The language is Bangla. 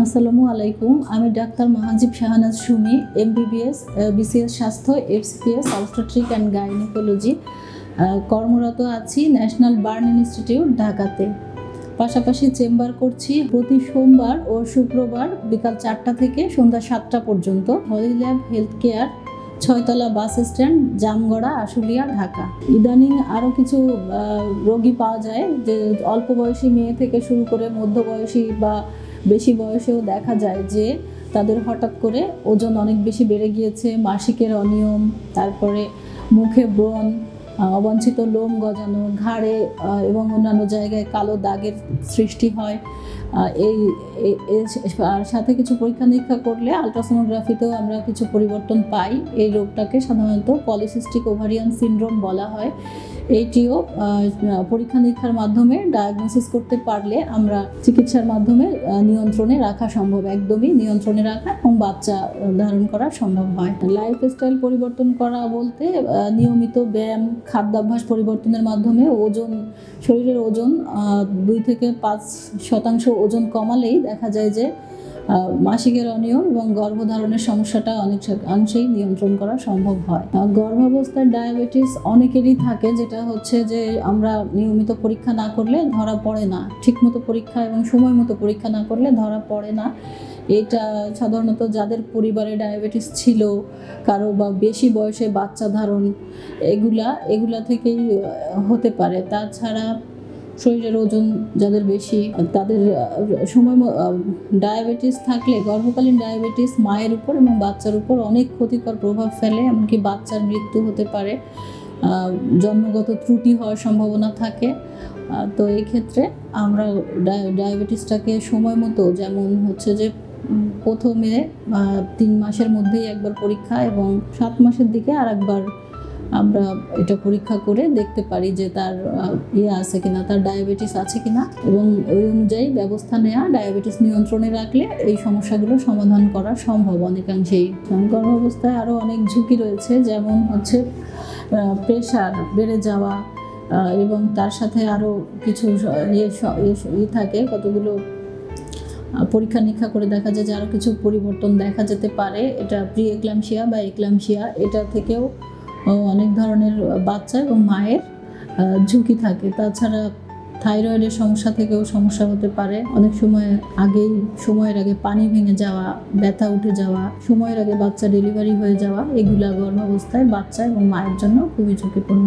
আসসালামু আলাইকুম, আমি doctor Mahajib Shahanaz Sumi MBBS BCS স্বাস্থ্য এফসিপিএস অবস্ট্রিক অ্যান্ড গাইনোকোলজি কর্মরত আছি ন্যাশনাল বার্ন ইনস্টিটিউট ঢাকাতে। পাশাপাশি চেম্বার করছি প্রতি সোমবার ও শুক্রবার বিকাল চারটা থেকে সন্ধ্যা সাতটা পর্যন্ত হলিল্যাব হেলথ কেয়ার ছয়তলা বাস স্ট্যান্ড, জামগড়া, আশুলিয়া, ঢাকা। ইদানিং আরও কিছু রোগী পাওয়া যায় যে অল্প বয়সী মেয়ে থেকে শুরু করে মধ্যবয়সী বা বেশি বয়সেও দেখা যায় যে তাদের হঠাৎ করে ওজন অনেক বেশি বেড়ে গিয়েছে, মাসিকের অনিয়ম, তারপরে মুখে ব্রণ অবাঞ্ছিত লোম গজানো, ঘাড়ে এবং অন্যান্য জায়গায় কালো দাগের সৃষ্টি হয়। এই আর সাথে কিছু পরীক্ষা নিরীক্ষা করলে আলট্রাসোনোগ্রাফিতেও আমরা কিছু পরিবর্তন পাই। এই রোগটাকে সাধারণত পলিসিস্টিক ওভারিয়ান সিনড্রোম বলা হয়। এইটিও পরীক্ষা নিরীক্ষার মাধ্যমে ডায়াগনোসিস করতে পারলে আমরা চিকিৎসার মাধ্যমে নিয়ন্ত্রণে রাখা সম্ভব, একদমই নিয়ন্ত্রণে রাখা এবং বাচ্চা ধারণ করা সম্ভব হয়। লাইফ স্টাইল পরিবর্তন করা বলতে নিয়মিত ব্যায়াম, খাদ্যাভ্যাস পরিবর্তনের মাধ্যমে ওজন, শরীরের ওজন দুই থেকে পাঁচ শতাংশ ওজন কমালেই দেখা যায় যে মাসিকের অনিয়ম এবং গর্ভধারণের সমস্যাটা অনেক অংশেই নিয়ন্ত্রণ করা সম্ভব হয়। আহ, গর্ভাবস্থায় ডায়াবেটিস অনেকেরই থাকে যেটা হচ্ছে যে আমরা নিয়মিত পরীক্ষা না করলে ধরা পড়ে না। ঠিকমতো পরীক্ষা এবং সময় মতো পরীক্ষা না করলে ধরা পড়ে না। এটা সাধারণত যাদের পরিবারে ডায়াবেটিস ছিল কারও বা বেশি বয়সে বাচ্চা ধারণ এগুলা এগুলা থেকেই হতে পারে। তাছাড়া শরীরের ওজন যাদের বেশি, তাদের সময় ডায়াবেটিস থাকলে, গর্ভকালীন ডায়াবেটিস মায়ের উপর এবং বাচ্চার উপর অনেক ক্ষতিকর প্রভাব ফেলে, এমনকি বাচ্চার মৃত্যু হতে পারে। জন্মগত ত্রুটি হওয়ার সম্ভাবনা থাকে। তো এই ক্ষেত্রে আমরা ডায়- ডায়াবেটিসটাকে সময় মতো, যেমন হচ্ছে যে প্রথমে তিন মাসের মধ্যেই একবার পরীক্ষা এবং সাত মাসের দিকে আর একবার আমরা এটা পরীক্ষা করে দেখতে পারি যে তার ইয়ে আছে কিনা, তার ডায়াবেটিস আছে কিনা এবং ওই অনুযায়ী ব্যবস্থা নেওয়া ডায়াবেটিস নিয়ন্ত্রণে রাখলে এই সমস্যাগুলো সমাধান করা সম্ভব অনেকাংশেই। গর্ভাবস্থায় আরও অনেক ঝুঁকি রয়েছে, যেমন হচ্ছে প্রেশার বেড়ে যাওয়া এবং তার সাথে আরও কিছু ইয়ে ইয়ে থাকে, কতগুলো পরীক্ষা নিরীক্ষা করে দেখা যায় যে আরও কিছু পরিবর্তন দেখা যেতে পারে। এটা প্রি এক্লামশিয়া বা এক্লামশিয়া এটা থেকেও অনেক ধরনের বাচ্চা এবং মায়ের ঝুঁকি থাকে। তাছাড়া থাইরয়েডের সমস্যা থেকেও সমস্যা হতে পারে। অনেক সময় আগেই, সময়ের আগে পানি ভেঙে যাওয়া, ব্যথা উঠে যাওয়া, সময়ের আগে বাচ্চা ডেলিভারি হয়ে যাওয়া, এগুলা গর্ভাবস্থায় বাচ্চা এবং মায়ের জন্য খুবই ঝুঁকিপূর্ণ।